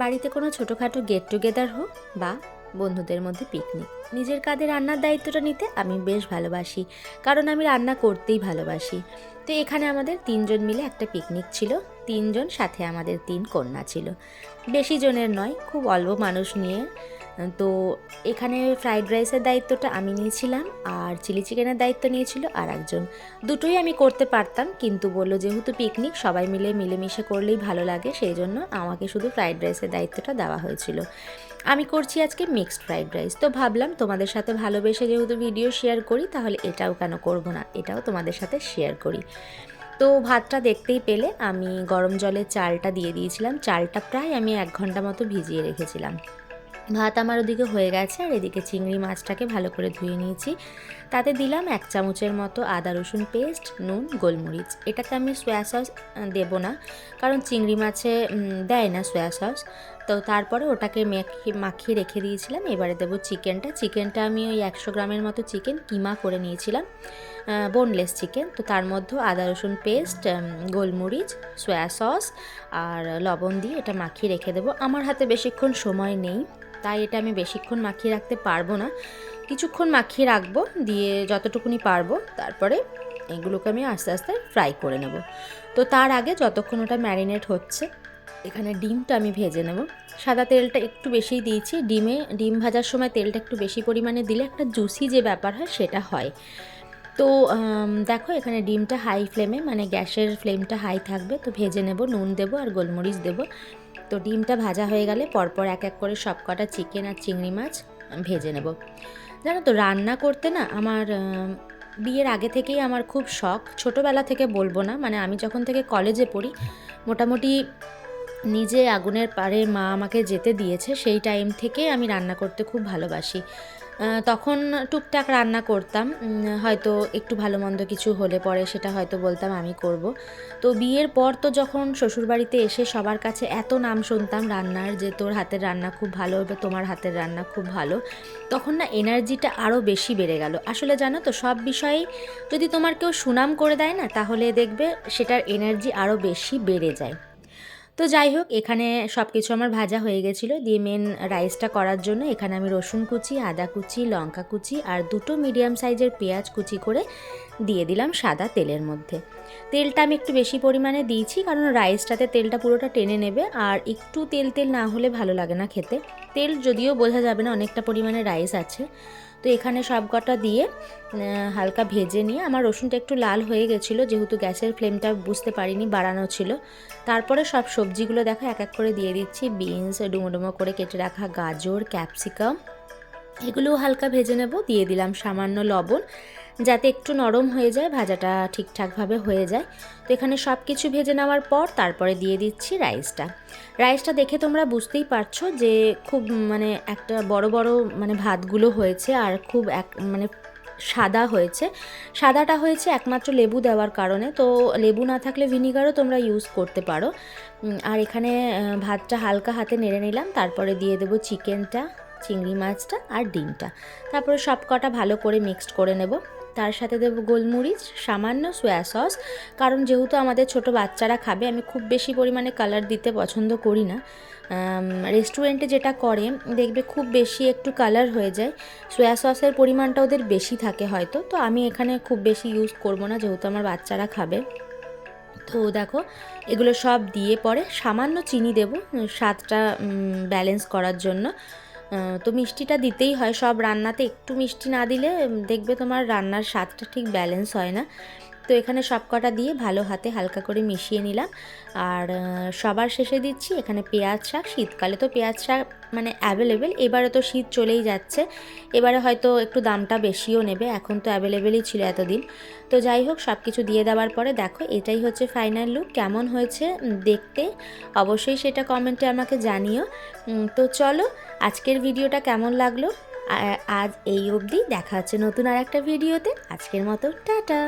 বাড়িতে কোনো ছোটোখাটো গেট টুগেদার হোক বা বন্ধুদের মধ্যে পিকনিক নিজের কাঁধে রান্নার দায়িত্বটা নিতে আমি বেশ ভালোবাসি, কারণ আমি রান্না করতেই ভালোবাসি। তো এখানে আমাদের তিনজন মিলে একটা পিকনিক ছিল, তিনজন সাথে আমাদের তিন কন্যা ছিল। বেশি জনের নয়, খুব অল্প মানুষ নিয়ে তো এখানে ফ্রাইড রাইসের দায়িত্বটা আমি নিয়েছিলাম, আর চিলি চিকেনের দায়িত্ব নিয়েছিল আর একজন। দুটোই আমি করতে পারতাম, কিন্তু বলল যেহেতু পিকনিক সবাই মিলে মিলেমিশে করলেই ভালো লাগে, সেই জন্য আমাকে শুধু ফ্রাইড রাইসের দায়িত্বটা দেওয়া হয়েছিল। আমি করছি আজকে মিক্সড ফ্রাইড রাইস তো ভাবলাম তোমাদের সাথে ভালোবেসে যেহেতু ভিডিও শেয়ার করি, তাহলে এটাও কেন করব না? এটাও তোমাদের সাথে শেয়ার করি। তো ভাতটা দেখতেই পেলে, আমি গরম জলে চালটা দিয়ে দিয়েছিলাম। চালটা প্রায় আমি এক ঘণ্টা মতো ভিজিয়ে রেখেছিলাম। ভাত আমার ওদিকে হয়ে গেছে, আর এদিকে চিংড়ি মাছটাকে ভালো করে ধুয়ে নিয়েছি। তাতে দিলাম এক চামচের মতো আদা, রসুন পেস্ট, নুন, গোলমরিচ। এটাতে আমি সোয়া সস দেবো না, কারণ চিংড়ি মাছে দেয় না সোয়া সস তো তারপরে ওটাকে মেখে, মাখিয়ে রেখে দিয়েছিলাম। এবারে দেবো চিকেনটা। চিকেনটা আমি ওই একশো গ্রামের মতো চিকেন কিমা করে নিয়েছিলাম বোনলেস চিকেন। তো তার মধ্যে আদা, রসুন পেস্ট গোলমরিচ সোয়া সস আর লবণ দিয়ে এটা মাখিয়ে রেখে দেবো। আমার হাতে বেশিক্ষণ সময় নেই, তাই এটা আমি বেশিক্ষণ মাখিয়ে রাখতে পারব না। কিছুক্ষণ মাখিয়ে রাখব, দিয়ে যতটুকুনি পারব, তারপরে এগুলোকে আমি আস্তে আস্তে ফ্রাই করে নেব। তো তার আগে যতক্ষণ ওটা ম্যারিনেট হচ্ছে এখানে ডিমটা আমি ভেজে নেব। সাদা তেলটা একটু বেশিই দিয়েছি। ডিমে, ডিম ভাজার সময় তেলটা একটু বেশি পরিমাণে দিলে একটা জুসি যে ব্যাপার হয় সেটা হয়। তো দেখো এখানে ডিমটা হাই ফ্লেমে মানে গ্যাসের ফ্লেমটা হাই থাকবে। তো ভেজে নেব, নুন দেবো আর গোলমরিচ দেবো। তো ডিমটা ভাজা হয়ে গেলে পরপর এক এক করে সব কটা চিকেন আর চিংড়ি মাছ ভেজে নেব। জানো তো, রান্না করতে না আমার বিয়ের আগে থেকেই আমার খুব শখ। ছোটোবেলা থেকে বলব না মানে আমি যখন থেকে কলেজে পড়ি, মোটামুটি নিজে আগুনের পাড়ে মা আমাকে যেতে দিয়েছে, সেই টাইম থেকে আমি রান্না করতে খুব ভালোবাসি। তখন টুকটাক রান্না করতাম হয়তো একটু ভালো মন্দ কিছু হলে পরে সেটা হয়তো বলতাম আমি করব। তো বিয়ের পর তো যখন শ্বশুরবাড়িতে এসে সবার কাছে এত নাম শুনতাম, রান্নার যে তোর হাতের রান্না খুব ভালো বা তোমার হাতের রান্না খুব ভালো, তখন না এনার্জিটা আরও বেশি বেড়ে গেল। আসলে জানো তো, সব বিষয়েই যদি তোমার কেউ সুনাম করে দেয় না, তাহলে দেখবে সেটার এনার্জি আরও বেশি বেড়ে যায়। তো যাই হোক, এখানে সব কিছু আমার ভাজা হয়ে গেছিল। দিয়ে মেন রাইসটা করার জন্য এখানে আমি রসুন কুচি, আদা কুচি, লঙ্কা কুচি আর দুটো মিডিয়াম সাইজের পেঁয়াজ কুচি করে দিয়ে দিলাম সাদা তেলের মধ্যে। তেলটা আমি একটু বেশি পরিমাণে দিয়েছি কারণ রাইসটাতে তেলটা পুরোটা টেনে নেবে আর একটু তেল তেল না হলে ভালো লাগে না খেতে। তেল যদিও বোঝা যাবে না অনেকটা পরিমাণে রাইস আছে। তো এখানে সব কটা দিয়ে হালকা ভেজে নিয়ে আমার রসুনটা একটু লাল হয়ে গেছিল, যেহেতু গ্যাসের ফ্লেমটা বুঝতে পারিনি, বাড়ানো ছিল। তারপরে সব সবজিগুলো দেখো এক এক করে দিয়ে দিচ্ছি, বিনস ডুমো ডুমো করে কেটে রাখা গাজর, ক্যাপসিকাম, এগুলোও হালকা ভেজে নেব। দিয়ে দিলাম সামান্য লবণ যাতে একটু নরম হয়ে যায়, ভাজাটা ঠিকঠাকভাবে হয়ে যায়। তো এখানে সব কিছু ভেজে নেওয়ার পর তারপরে দিয়ে দিচ্ছি রাইসটা। রাইসটা দেখে তোমরা বুঝতেই পারছ যে খুব মানে একটা বড় বড় মানে ভাতগুলো হয়েছে আর খুব এক মানে সাদা হয়েছে। সাদাটা হয়েছে একমাত্র লেবু দেওয়ার কারণে। তো লেবু না থাকলে ভিনিগারও তোমরা ইউজ করতে পারো। আর এখানে ভাতটা হালকা হাতে নেড়ে নিলাম। তারপরে দিয়ে দেবো চিকেনটা, চিংড়ি মাছটা আর ডিমটা। তারপরে সব কটা ভালো করে মিক্সড করে নেব। তার সাথে দেবো গোলমরিচ, সামান্য সোয়া সস কারণ যেহেতু আমাদের ছোট বাচ্চারা খাবে, আমি খুব বেশি পরিমাণে কালার দিতে পছন্দ করি না। রেস্টুরেন্টে যেটা করে, দেখবে খুব বেশি একটু কালার হয়ে যায়। সোয়া সসের পরিমাণটা ওদের বেশি থাকে হয়তো, তো আমি এখানে খুব বেশি ইউজ করব না, যেহেতু আমার বাচ্চারা খাবে। তো দেখো, এগুলো সব দিয়ে পরে সামান্য চিনি দেবো স্বাদটা ব্যালেন্স করার জন্য। তো মিষ্টিটা দিতেই হয়। সব রান্নাতে একটু মিষ্টি না দিলে দেখবে তোমার রান্নার স্বাদটা ঠিক ব্যালেন্স হয় না। তো এখানে সব কটা দিয়ে ভালো হাতে হালকা করে মিশিয়ে নিলাম। আর সবার শেষে দিচ্ছি এখানে পেঁয়াজ শাক। শীতকালে তো পেঁয়াজ শাক মানে অ্যাভেলেবেল এবারে তো শীত চলেই যাচ্ছে। এবারে হয়তো একটু দামটা বেশিও নেবে। এখন তো অ্যাভেলেবেলই ছিল এতদিন। তো যাই হোক সব কিছু দিয়ে দেওয়ার পরে দেখো, এটাই হচ্ছে ফাইনাল লুক কেমন হয়েছে দেখতে অবশ্যই সেটা কমেন্টে আমাকে জানিও। তো চলো আজকের ভিডিওটা কেমন লাগল? আজ এই অবধি। দেখা হচ্ছে নতুন আর একটা ভিডিওতে। আজকের মতো, টাটা।